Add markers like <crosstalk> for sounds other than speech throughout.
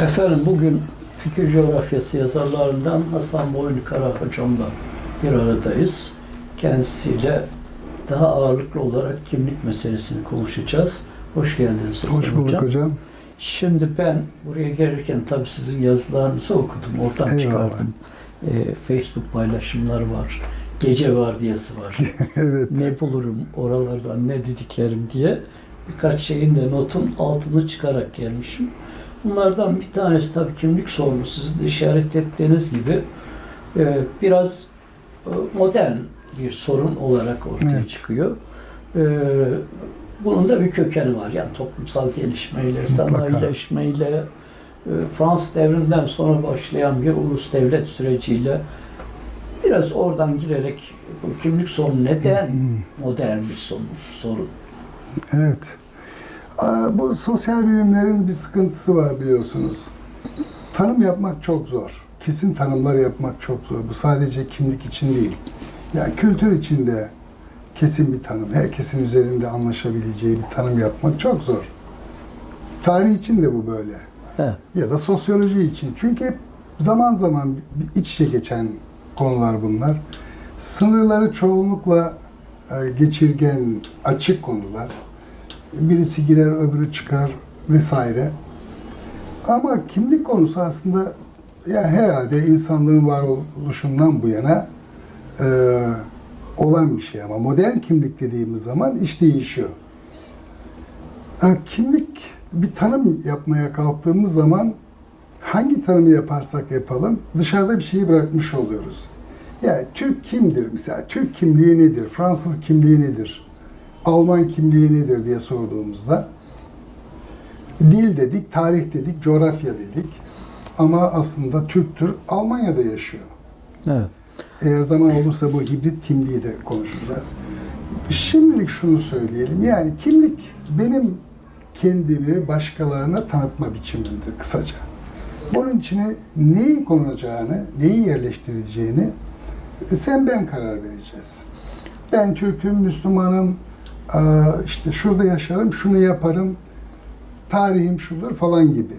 Efendim bugün fikir coğrafyası yazarlarından Hasan Boynu Kara hocamla bir aradayız. Kendisiyle daha ağırlıklı olarak kimlik meselesini konuşacağız. Hoş geldiniz Hasan Hoş bulduk hocam. hocam. Şimdi ben buraya gelirken tabii sizin yazılarınızı okudum. Oradan Eyvallah. çıkardım. Ee, Facebook paylaşımları var. Gece vardiyası var. <laughs> evet. ne bulurum oralardan ne dediklerim diye birkaç şeyin de notun altını çıkarak gelmişim. Bunlardan bir tanesi tabii kimlik sorunu sizin de işaret ettiğiniz gibi e, biraz e, modern bir sorun olarak ortaya Evet. çıkıyor. E, bunun da bir kökeni var. Yani toplumsal gelişmeyle, sanayileşmeyle, e, Fransız devrinden sonra başlayan bir ulus devlet süreciyle biraz oradan girerek bu kimlik sorunu neden modern bir sorun? sorun. Evet. Bu sosyal bilimlerin bir sıkıntısı var biliyorsunuz. Tanım yapmak çok zor. Kesin tanımlar yapmak çok zor. Bu sadece kimlik için değil. Yani kültür içinde kesin bir tanım, herkesin üzerinde anlaşabileceği bir tanım yapmak çok zor. Tarih için de bu böyle. Evet. ya da sosyoloji için. Çünkü hep zaman zaman iç içe geçen konular bunlar. Sınırları çoğunlukla e, geçirgen, açık konular. Birisi girer, öbürü çıkar vesaire. Ama kimlik konusu aslında ya herhalde insanlığın varoluşundan bu yana e, olan bir şey ama modern kimlik dediğimiz zaman iş değişiyor. E, Kimlik bir tanım yapmaya kalktığımız zaman hangi tanımı yaparsak yapalım dışarıda bir şeyi bırakmış oluyoruz. Yani Türk kimdir mesela? Türk kimliği nedir? Fransız kimliği nedir? Alman kimliği nedir diye sorduğumuzda dil dedik, tarih dedik, coğrafya dedik. Ama aslında Türktür, Almanya'da yaşıyor. Evet. Eğer zaman olursa bu hibrit kimliği de konuşacağız. Şimdilik şunu söyleyelim. Yani kimlik benim kendimi başkalarına tanıtma biçimimdir kısaca. Bunun içine neyi konulacağını, neyi yerleştirileceğini e, sen ben karar vereceğiz. Ben Türk'üm, Müslümanım, işte şurada yaşarım, şunu yaparım, tarihim şudur falan gibi.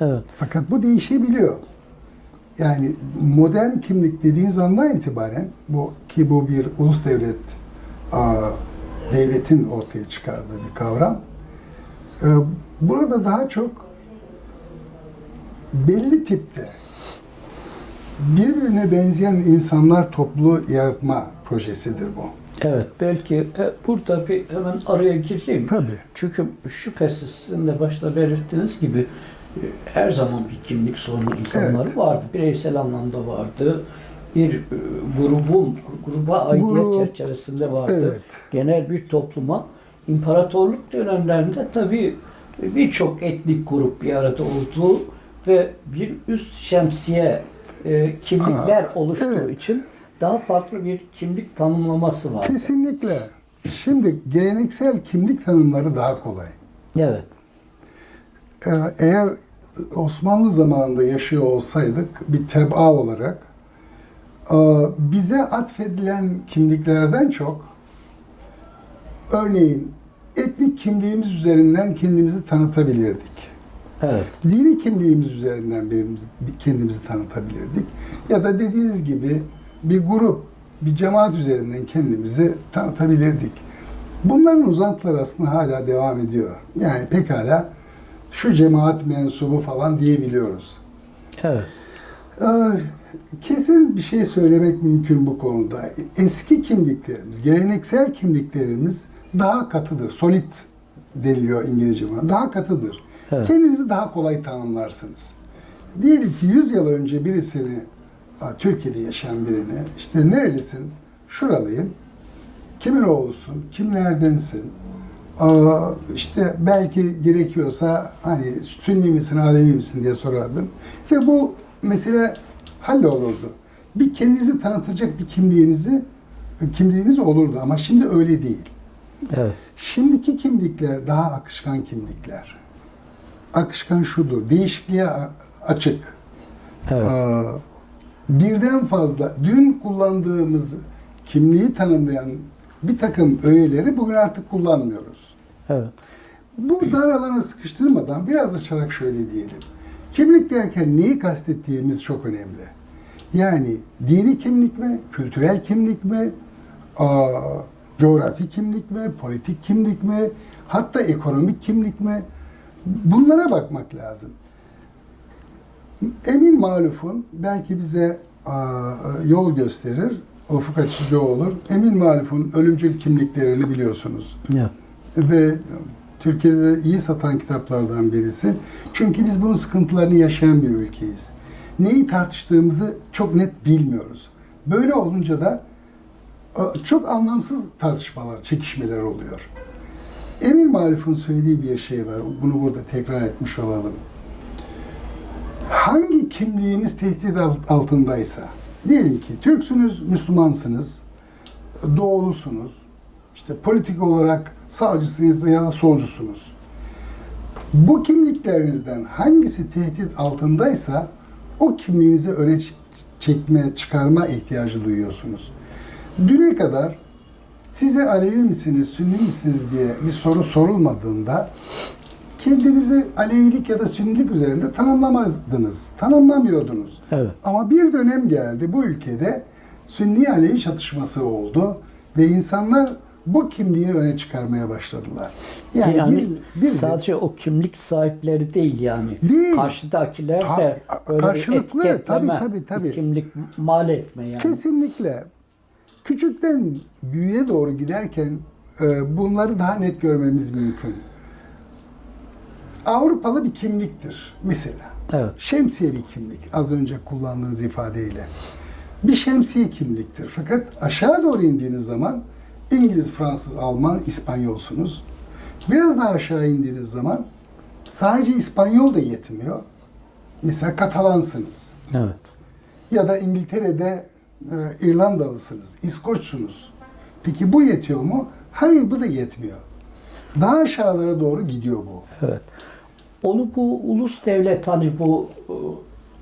Evet. Fakat bu değişebiliyor. Yani modern kimlik dediğiniz andan itibaren bu ki bu bir ulus devlet devletin ortaya çıkardığı bir kavram. Ee, burada daha çok belli tipte birbirine benzeyen insanlar topluluğu yaratma projesidir bu. Evet. Belki e, burada bir hemen araya gireyim. Tabii. Çünkü şüphesiz sizin de başta belirttiğiniz gibi e, her zaman bir kimlik sorunu insanların Evet. vardı. Bireysel anlamda vardı. Bir e, grubun, gruba aidiyet Grup, çerçevesinde vardı. evet. Genel bir topluma. İmparatorluk dönemlerinde tabii birçok etnik grup bir arada olduğu ve bir üst şemsiye e, kimlikler Ha, oluştuğu evet. için daha farklı bir kimlik tanımlaması var. Kesinlikle. Şimdi geleneksel kimlik tanımları daha kolay. Evet. Ee, eğer Osmanlı zamanında yaşıyor olsaydık bir tebaa olarak e, bize atfedilen kimliklerden çok örneğin etnik kimliğimiz üzerinden kendimizi tanıtabilirdik. Evet. Dini kimliğimiz üzerinden birimizi, kendimizi tanıtabilirdik. Ya da dediğiniz gibi bir grup, bir cemaat üzerinden kendimizi tanıtabilirdik. Bunların uzantıları aslında hala devam ediyor. Yani pekala şu cemaat mensubu falan diyebiliyoruz. Evet. Ee, Kesin bir şey söylemek mümkün bu konuda. Eski kimliklerimiz, geleneksel kimliklerimiz daha katıdır. Solid deniliyor İngilizce buna. Daha katıdır. Evet. Kendinizi daha kolay tanımlarsınız. Diyelim ki 100 yıl önce birisini, Türkiye'de yaşayan birini, işte nerelisin? Şuralıyım. Kimin oğlusun? Kimlerdensin? Aa, işte belki gerekiyorsa hani Sünni misin, Alevi misin diye sorardım. Ve bu mesele hallolurdu. Bir kendinizi tanıtacak bir kimliğinizi kimliğiniz olurdu ama şimdi öyle değil. Evet. Şimdiki kimlikler daha akışkan kimlikler. Akışkan şudur, değişikliğe açık. Evet. Aa, birden fazla, dün kullandığımız kimliği tanımlayan bir takım öğeleri bugün artık kullanmıyoruz. Evet. Bu dar alana sıkıştırmadan biraz açarak şöyle diyelim. Kimlik derken neyi kastettiğimiz çok önemli. Yani dini kimlik mi, kültürel kimlik mi, coğrafi kimlik mi, politik kimlik mi, hatta ekonomik kimlik mi? Bunlara bakmak lazım. Emin Maluf'un belki bize yol gösterir, ufuk açıcı olur. Emin Maluf'un ölümcül kimliklerini biliyorsunuz Ya. ve Türkiye'de iyi satan kitaplardan birisi. Çünkü biz bunun sıkıntılarını yaşayan bir ülkeyiz. Neyi tartıştığımızı çok net bilmiyoruz. Böyle olunca da çok anlamsız tartışmalar, çekişmeler oluyor. Emir Maluf'un söylediği bir şey var. Bunu burada tekrar etmiş olalım. Hangi kimliğiniz tehdit alt- altındaysa, diyelim ki Türksünüz, Müslümansınız, doğulusunuz, işte politik olarak sağcısınız ya da solcusunuz. Bu kimliklerinizden hangisi tehdit altındaysa o kimliğinizi öne çekme, çıkarma ihtiyacı duyuyorsunuz. Düne kadar size Alevi misiniz, Sünni misiniz diye bir soru sorulmadığında kendinizi Alevilik ya da Sünnilik üzerinde tanımlamazdınız, tanımlamıyordunuz. Evet. Ama bir dönem geldi bu ülkede Sünni Alevi çatışması oldu ve insanlar bu kimliği öne çıkarmaya başladılar. Yani, Yani, bir, bir sadece o kimlik sahipleri değil yani. Değil. Karşıdakiler Tabii, de böyle karşılıklı, tabii, tabii, tabii. kimlik mal etme yani. kesinlikle küçükten büyüğe doğru giderken e, bunları daha net görmemiz mümkün. Avrupalı bir kimliktir mesela. Evet. Şemsiye bir kimlik. Az önce kullandığınız ifadeyle. Bir şemsiye kimliktir. Fakat aşağı doğru indiğiniz zaman İngiliz, Fransız, Alman, İspanyolsunuz. Biraz daha aşağı indiğiniz zaman sadece İspanyol da yetmiyor. Mesela Katalansınız. Evet. Ya da İngiltere'de e, İrlandalısınız, İskoçsunuz. Peki bu yetiyor mu? Hayır bu da yetmiyor. Daha aşağılara doğru gidiyor bu. Evet. Onu bu ulus devlet hani bu e,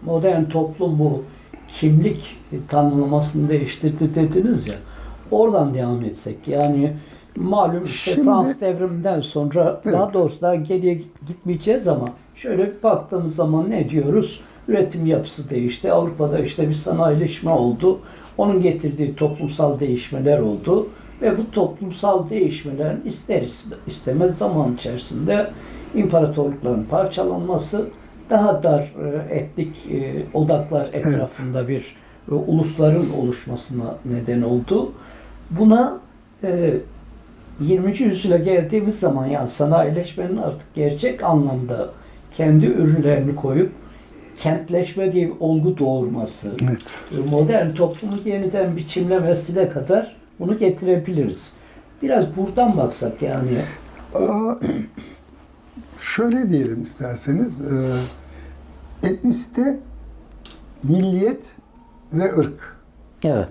modern toplum bu kimlik tanımlamasını değiştirdi dediniz ya. Oradan devam etsek. Yani malum işte Şimdi- Fransız devriminden sonra Evet. daha doğrusu daha geriye git- gitmeyeceğiz ama şöyle bir baktığımız zaman ne diyoruz? Üretim yapısı değişti. Avrupa'da işte bir sanayileşme oldu. Onun getirdiği toplumsal değişmeler oldu. Ve bu toplumsal değişmelerin ister istemez zaman içerisinde imparatorlukların parçalanması, daha dar e, etnik e, odaklar etrafında bir e, ulusların oluşmasına neden oldu. Buna e, 20. yüzyıla geldiğimiz zaman yani sanayileşmenin artık gerçek anlamda kendi ürünlerini koyup kentleşme diye bir olgu doğurması, Evet. modern toplumu yeniden biçimlemesine kadar bunu getirebiliriz. Biraz buradan baksak yani. Şöyle diyelim isterseniz. e, Etnisite, milliyet ve ırk. Evet.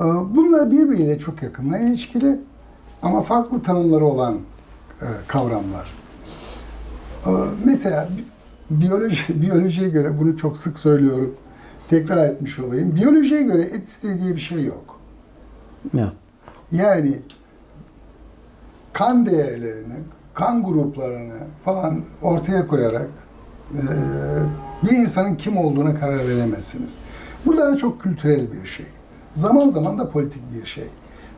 Ee, Bunlar birbiriyle çok yakından ilişkili ama farklı tanımları olan e, kavramlar. Ee, Mesela bi- biyoloji, <laughs> biyolojiye göre bunu çok sık söylüyorum. Tekrar etmiş olayım. Biyolojiye göre etnisite diye bir şey yok. Ya. Yani kan değerlerini, kan gruplarını falan ortaya koyarak e, bir insanın kim olduğuna karar veremezsiniz. Bu daha çok kültürel bir şey. Zaman zaman da politik bir şey.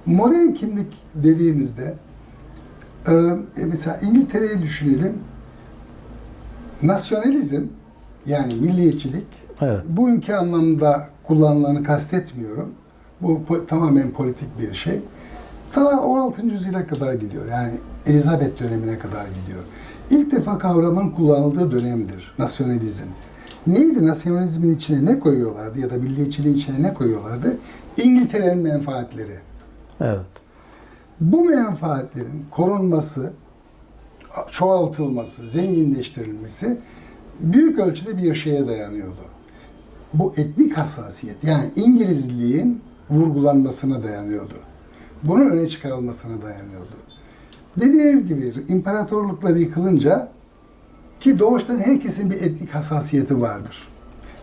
Modern kimlik dediğimizde e, mesela İngiltere'yi düşünelim. Nasyonalizm yani milliyetçilik Evet. bugünkü anlamda kullanılanı kastetmiyorum. Bu po- tamamen politik bir şey. Ta 16. yüzyıla kadar gidiyor. Yani Elizabeth dönemine kadar gidiyor. İlk defa kavramın kullanıldığı dönemdir nasyonalizm. Neydi nasyonalizmin içine ne koyuyorlardı ya da milliyetçiliğin içine ne koyuyorlardı? İngiltere'nin menfaatleri. Evet. Bu menfaatlerin korunması, çoğaltılması, zenginleştirilmesi büyük ölçüde bir şeye dayanıyordu. Bu etnik hassasiyet yani İngilizliğin vurgulanmasına dayanıyordu. Bunun öne çıkarılmasına dayanıyordu. Dediğiniz gibi imparatorluklar yıkılınca ki doğuştan herkesin bir etnik hassasiyeti vardır.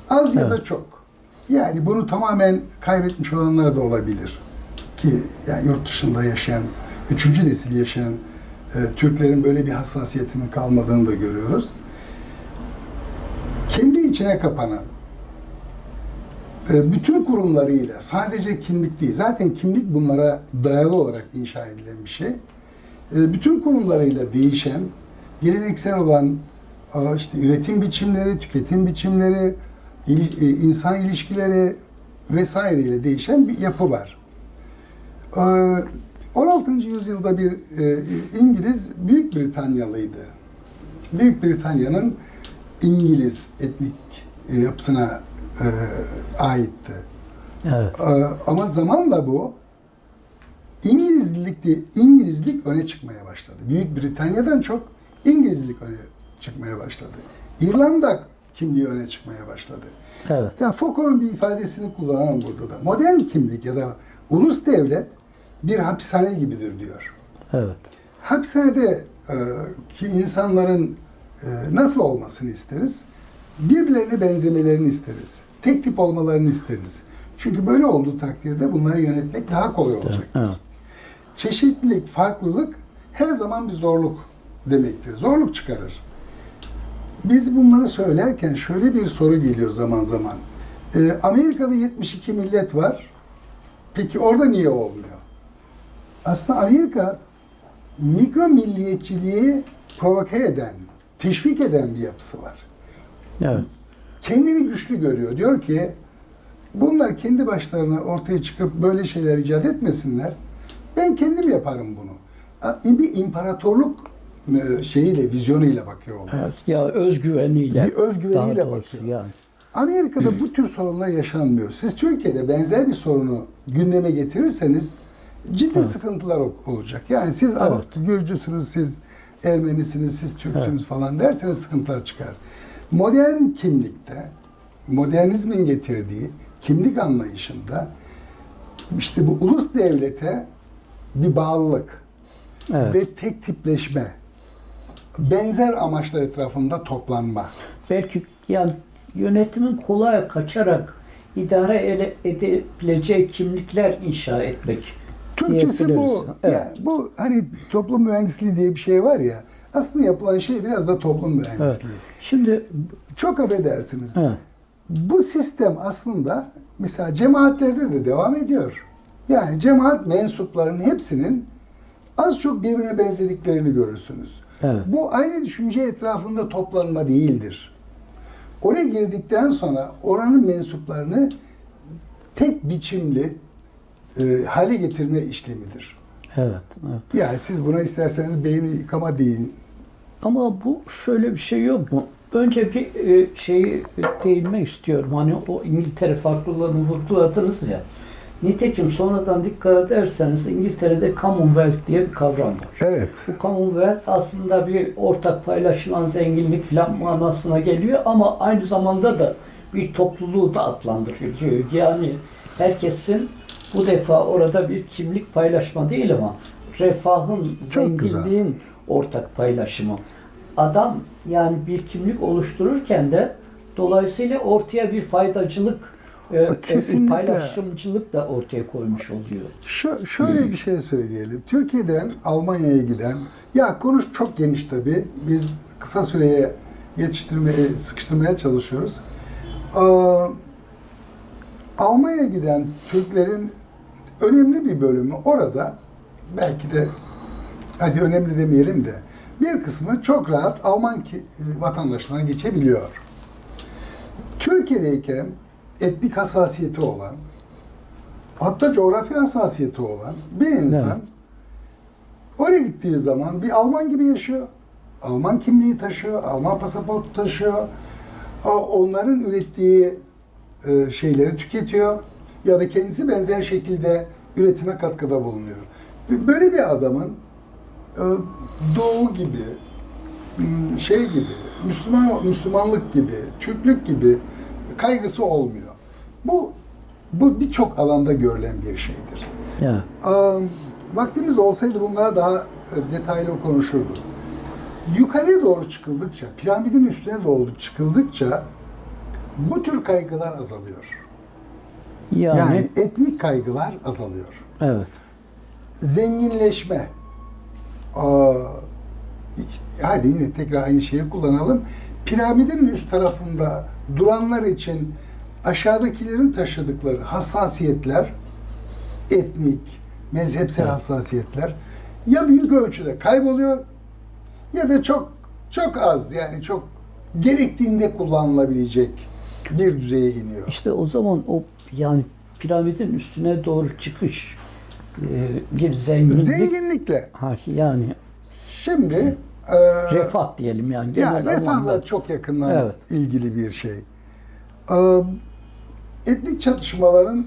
Az ya da çok. Yani bunu tamamen kaybetmiş olanlar da olabilir. Ki yani yurt dışında yaşayan, üçüncü nesil yaşayan e, Türklerin böyle bir hassasiyetinin kalmadığını da görüyoruz. içine kapanan, e, bütün kurumlarıyla sadece kimlik değil, zaten kimlik bunlara dayalı olarak inşa edilen bir şey. E, Bütün kurumlarıyla değişen, geleneksel olan işte üretim biçimleri, tüketim biçimleri, e, insan ilişkileri vesaireyle değişen bir yapı var. E, 16. yüzyılda bir e, İngiliz Büyük Britanyalıydı. Büyük Britanya'nın İngiliz etnik e, yapısına aitti. Evet. E, ama zamanla bu İngilizlik de, İngilizlik öne çıkmaya başladı. Büyük Britanya'dan çok İngilizlik öne çıkmaya başladı. İrlanda kimliği öne çıkmaya başladı. Evet. Ya Foucault'un bir ifadesini kullanalım burada da. Modern kimlik ya da ulus devlet bir hapishane gibidir diyor. Evet. Hapishanede e, ki insanların e, nasıl olmasını isteriz? Birbirlerine benzemelerini isteriz. Tek tip olmalarını isteriz. Çünkü böyle olduğu takdirde bunları yönetmek daha kolay olacaktır. Evet. Çeşitlilik, farklılık her zaman bir zorluk demektir. Zorluk çıkarır. Biz bunları söylerken şöyle bir soru geliyor zaman zaman. Ee, Amerika'da 72 millet var. Peki orada niye olmuyor? Aslında Amerika mikro milliyetçiliği provoke eden, teşvik eden bir yapısı var Evet. kendini güçlü görüyor. Diyor ki bunlar kendi başlarına ortaya çıkıp böyle şeyler icat etmesinler. Ben kendim yaparım bunu. A- Bir imparatorluk e, şeyiyle, vizyonuyla bakıyor olaya. Evet. Ya özgüveniyle. Bir özgüveniyle bakıyor. Yani. Amerika'da bu tür sorunlar yaşanmıyor. Siz Türkiye'de benzer bir sorunu gündeme getirirseniz ciddi sıkıntılar ol- olacak. Yani siz Evet. Gürcüsünüz, siz Ermenisiniz, siz Türksünüz falan derseniz sıkıntılar çıkar. Modern kimlikte, modernizmin getirdiği kimlik anlayışında işte bu ulus devlete bir bağlılık Evet. ve tek tipleşme, benzer amaçlar etrafında toplanma. Belki yani yönetimin kolay kaçarak idare ele, edebileceği kimlikler inşa etmek. Türkçesi bu. Evet. Ya, bu hani toplum mühendisliği diye bir şey var ya. Aslında yapılan şey biraz da toplum Evet. mühendisliği. Şimdi Çok affedersiniz. evet. Bu sistem aslında mesela cemaatlerde de devam ediyor. Yani cemaat mensuplarının hepsinin az çok birbirine benzediklerini görürsünüz. Evet. Bu aynı düşünce etrafında toplanma değildir. Oraya girdikten sonra oranın mensuplarını tek biçimli e, hale getirme işlemidir. Evet. evet. Yani siz buna isterseniz beyin yıkama deyin. Ama bu şöyle bir şey yok mu? Önce bir e, şeyi değinmek istiyorum. Hani o İngiltere farklılığını vurguladınız ya. Nitekim sonradan dikkat ederseniz İngiltere'de Commonwealth diye bir kavram var. Evet. Bu Commonwealth aslında bir ortak paylaşılan zenginlik falan manasına geliyor ama aynı zamanda da bir topluluğu da adlandırıyor. Yani herkesin bu defa orada bir kimlik paylaşma değil ama refahın, Çok güzel. zenginliğin ortak paylaşımı. Adam yani bir kimlik oluştururken de dolayısıyla ortaya bir faydacılık, Kesinlikle. paylaşımcılık da ortaya koymuş oluyor. Şu, şöyle bir şey söyleyelim. Türkiye'den Almanya'ya giden, ya konuş çok geniş tabii. Biz kısa süreye yetiştirmeye, sıkıştırmaya çalışıyoruz. Ee, Almanya'ya giden Türklerin önemli bir bölümü orada belki de hadi önemli demeyelim de bir kısmı çok rahat Alman ki, vatandaşlığına geçebiliyor. Türkiye'deyken etnik hassasiyeti olan, hatta coğrafi hassasiyeti olan bir insan Evet. oraya gittiği zaman bir Alman gibi yaşıyor. Alman kimliği taşıyor, Alman pasaportu taşıyor. Onların ürettiği e, şeyleri tüketiyor ya da kendisi benzer şekilde üretime katkıda bulunuyor. Böyle bir adamın e, Doğu gibi, şey gibi, Müslüman Müslümanlık gibi, Türklük gibi kaygısı olmuyor. Bu bu birçok alanda görülen bir şeydir. Aa, vaktimiz olsaydı bunlar daha e, detaylı konuşurduk. Yukarıya doğru çıkıldıkça, piramidin üstüne doğru çıkıldıkça bu tür kaygılar azalıyor. Yani, Yani etnik kaygılar azalıyor. evet. Zenginleşme. Aa, hadi yine tekrar aynı şeyi kullanalım. piramidin üst tarafında duranlar için aşağıdakilerin taşıdıkları hassasiyetler, etnik, mezhepsel hassasiyetler ya büyük ölçüde kayboluyor ya da çok çok az yani çok gerektiğinde kullanılabilecek bir düzeye iniyor. İşte o zaman o yani piramidin üstüne doğru çıkış e, bir zenginlik Zenginlikle. ha, yani Şimdi e, refah diyelim yani Ya refahla çok yakından Evet. ilgili bir şey. Ee, etnik çatışmaların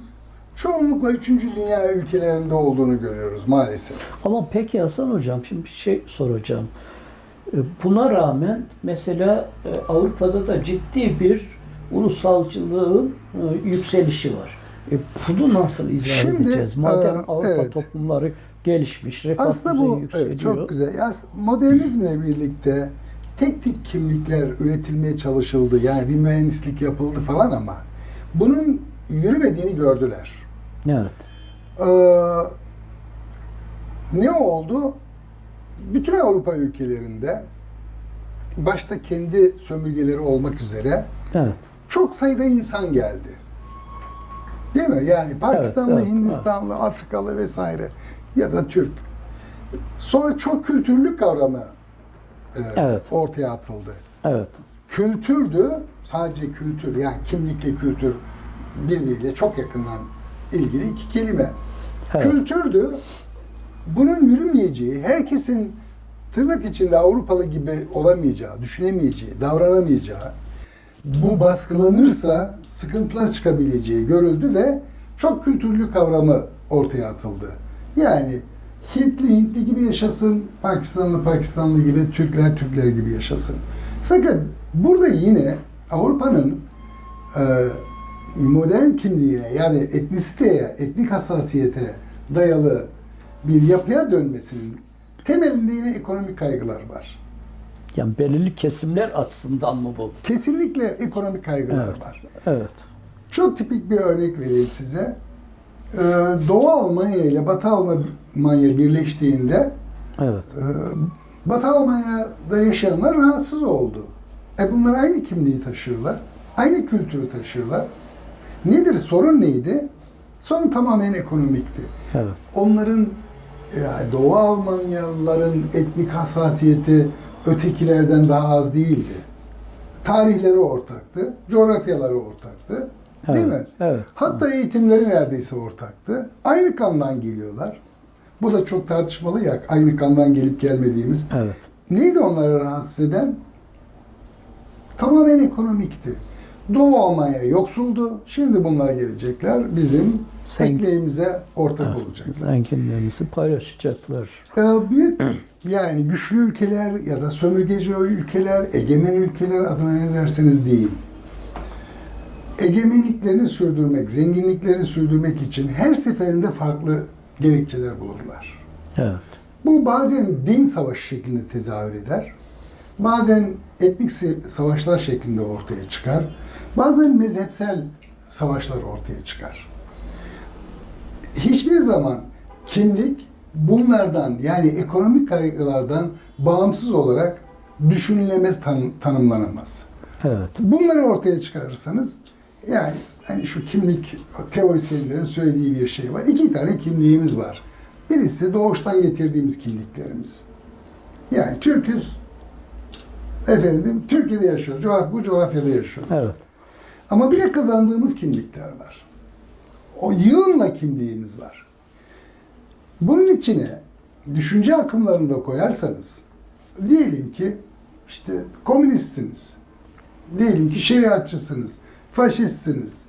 çoğunlukla 3. dünya ülkelerinde olduğunu görüyoruz maalesef. Ama peki Hasan Hocam şimdi bir şey soracağım. E, Buna rağmen mesela e, Avrupa'da da ciddi bir ulusalcılığın e, yükselişi var. E, bunu nasıl izah Şimdi, edeceğiz? Madem e, Avrupa evet. toplumları gelişmiş, refah Aslında bu yükseliyor. evet, çok güzel. Modernizmle birlikte tek tip kimlikler üretilmeye çalışıldı. Yani bir mühendislik yapıldı falan ama bunun yürümediğini gördüler. Evet. Ee, ne oldu? Bütün Avrupa ülkelerinde başta kendi sömürgeleri olmak üzere Evet. çok sayıda insan geldi. Değil mi? Yani Pakistanlı, evet, Hindistanlı, Afrikalı vesaire ya da Türk. Sonra çok kültürlük kavramı e, Evet. ortaya atıldı. Evet. Kültürdü, sadece kültür yani kimlikle kültür birbiriyle çok yakından ilgili iki kelime. Evet. Kültürdü, bunun yürümeyeceği, herkesin tırnak içinde Avrupalı gibi olamayacağı, düşünemeyeceği, davranamayacağı, bu baskılanırsa sıkıntılar çıkabileceği görüldü ve çok kültürlü kavramı ortaya atıldı. Yani Hintli Hintli gibi yaşasın, Pakistanlı Pakistanlı gibi, Türkler Türkler gibi yaşasın. Fakat burada yine Avrupa'nın e, modern kimliğine yani etnisiteye, etnik hassasiyete dayalı bir yapıya dönmesinin temelinde yine ekonomik kaygılar var. Yani belirli kesimler açısından mı bu? Kesinlikle ekonomik kaygılar Evet. var. Evet. Çok tipik bir örnek vereyim size. Ee, Doğu Almanya ile Batı Almanya birleştiğinde Evet. e, Batı Almanya'da yaşayanlar rahatsız oldu. E bunlar aynı kimliği taşıyorlar. Aynı kültürü taşıyorlar. Nedir? Sorun neydi? Sorun tamamen ekonomikti. Evet. Onların yani Doğu Almanyalıların etnik hassasiyeti ötekilerden daha az değildi. Tarihleri ortaktı, coğrafyaları ortaktı. Değil Evet, mi? evet. Hatta eğitimleri neredeyse ortaktı. Aynı kandan geliyorlar. Bu da çok tartışmalı ya, aynı kandan gelip gelmediğimiz. Evet. Neydi onları rahatsız eden? Tamamen ekonomikti. Doğu Almanya yoksuldu. Şimdi bunlara gelecekler. Bizim ekmeğimize ortak olacaklar. Zenginlerimizi paylaşacaklar. Ee, büyük yani güçlü ülkeler ya da sömürgeci ülkeler, egemen ülkeler adına ne derseniz deyin. Egemenliklerini sürdürmek, zenginliklerini sürdürmek için her seferinde farklı gerekçeler bulurlar. Evet. Bu bazen din savaşı şeklinde tezahür eder. Bazen etnik savaşlar şeklinde ortaya çıkar. Bazen mezhepsel savaşlar ortaya çıkar. Hiçbir zaman kimlik bunlardan yani ekonomik kaygılardan bağımsız olarak düşünülemez, tan- tanımlanamaz. Evet. Bunları ortaya çıkarırsanız yani hani şu kimlik teorisyenlerin söylediği bir şey var. İki tane kimliğimiz var. Birisi doğuştan getirdiğimiz kimliklerimiz. Yani Türküz. Efendim Türkiye'de yaşıyoruz. Coğraf, bu coğrafyada yaşıyoruz. Evet. Ama bir de kazandığımız kimlikler var. O yığınla kimliğimiz var. Bunun içine düşünce akımlarını da koyarsanız diyelim ki işte komünistsiniz. Diyelim ki şeriatçısınız, faşistsiniz.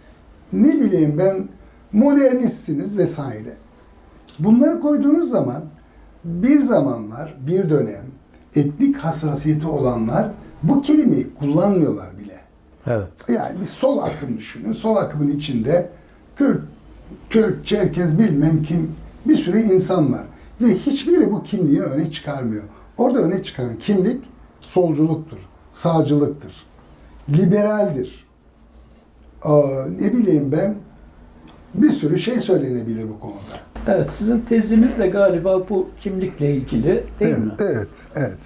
Ne bileyim ben modernistsiniz vesaire. Bunları koyduğunuz zaman bir zamanlar, bir dönem etnik hassasiyeti olanlar bu kelimeyi kullanmıyorlar bile. Evet. Yani bir sol akım düşünün. Sol akımın içinde Kürt, Türk, Çerkez bilmem kim bir sürü insan var. Ve hiçbiri bu kimliği öne çıkarmıyor. Orada öne çıkan kimlik solculuktur, sağcılıktır, liberaldir. Aa, ne bileyim ben bir sürü şey söylenebilir bu konuda. Evet. Sizin teziniz de galiba bu kimlikle ilgili değil evet, mi? evet, evet.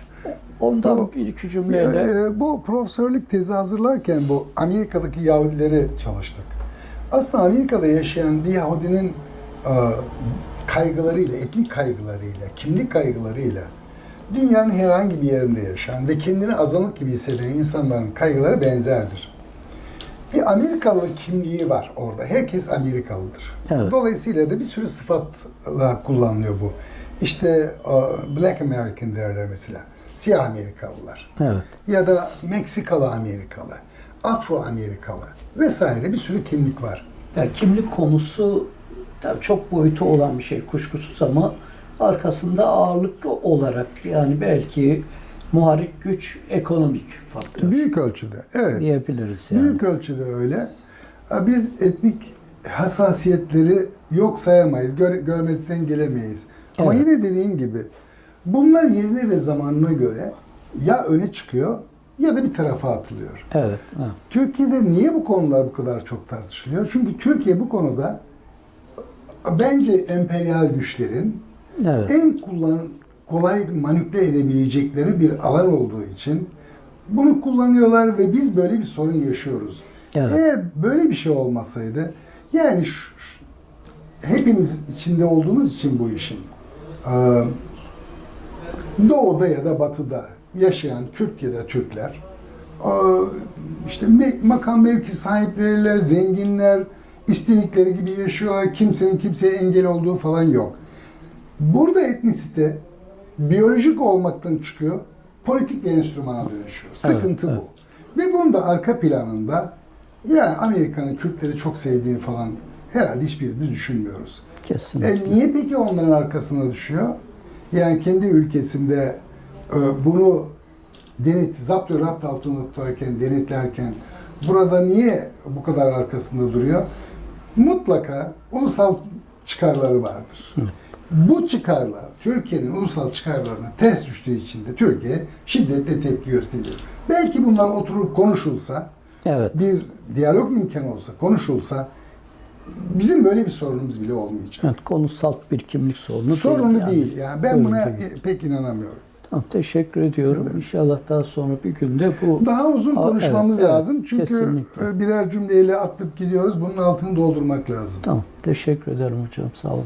Ondan Bu- bir iki cümleyle. Ee, bu profesörlük tezi hazırlarken bu Amerika'daki Yahudileri çalıştık. Aslında Amerika'da yaşayan bir Yahudinin e, kaygılarıyla, etnik kaygılarıyla, kimlik kaygılarıyla dünyanın herhangi bir yerinde yaşayan ve kendini azınlık gibi hisseden insanların kaygıları benzerdir. Bir Amerikalı kimliği var orada. Herkes Amerikalıdır. Evet. Dolayısıyla da bir sürü sıfatla kullanılıyor bu. İşte e, Black American derler mesela. Siyah Amerikalılar Evet. ya da Meksikalı Amerikalı, Afro Amerikalı vesaire bir sürü kimlik var. Ya kimlik konusu tabii çok boyutu olan bir şey kuşkusuz ama arkasında ağırlıklı olarak yani belki muharrik güç ekonomik faktör Büyük ölçüde, evet. diyebiliriz yani. Büyük ölçüde öyle. Biz etnik hassasiyetleri yok sayamayız, gör, görmezden gelemeyiz. Ama Evet. yine dediğim gibi bunlar yerine ve zamanına göre ya öne çıkıyor ya da bir tarafa atılıyor. Evet. Türkiye'de niye bu konular bu kadar çok tartışılıyor? Çünkü Türkiye bu konuda bence emperyal güçlerin Evet. en kullan kolay manipüle edebilecekleri bir alan olduğu için bunu kullanıyorlar ve biz böyle bir sorun yaşıyoruz. Evet. Eğer böyle bir şey olmasaydı yani şu, şu- hepimiz içinde olduğumuz için bu işin e, doğuda ya da batıda yaşayan Kürt ya da Türkler e, işte me- makam mevki sahipleriler, zenginler istedikleri gibi yaşıyorlar. Kimsenin kimseye engel olduğu falan yok. Burada etnisite biyolojik olmaktan çıkıyor, politik bir enstrümana dönüşüyor. Sıkıntı evet. bu. Ve bunun da arka planında yani Amerika'nın Kürtleri çok sevdiğini falan herhalde hiçbirimiz düşünmüyoruz. Kesinlikle. E niye peki onların arkasına düşüyor? Yani kendi ülkesinde e, bunu denet, zapt ve rapt altında tutarken, denetlerken burada niye bu kadar arkasında duruyor? Mutlaka ulusal çıkarları vardır. Bu çıkarlar Türkiye'nin ulusal çıkarlarına ters düştüğü için de Türkiye şiddetle tepki gösteriyor. Belki bunlar oturup konuşulsa, Evet. bir diyalog imkanı olsa, konuşulsa bizim böyle bir sorunumuz bile olmayacak. Evet, konu salt bir kimlik sorunu Sorunu yani. değil. Yani ben Öyle buna değil. e, pek inanamıyorum. Tamam, teşekkür ediyorum. İnşallah daha sonra bir günde bu Daha uzun konuşmamız evet, evet, lazım. Çünkü kesinlikle. e, birer cümleyle atlıp gidiyoruz. Bunun altını doldurmak lazım. Tamam. Teşekkür ederim hocam. Sağ olun.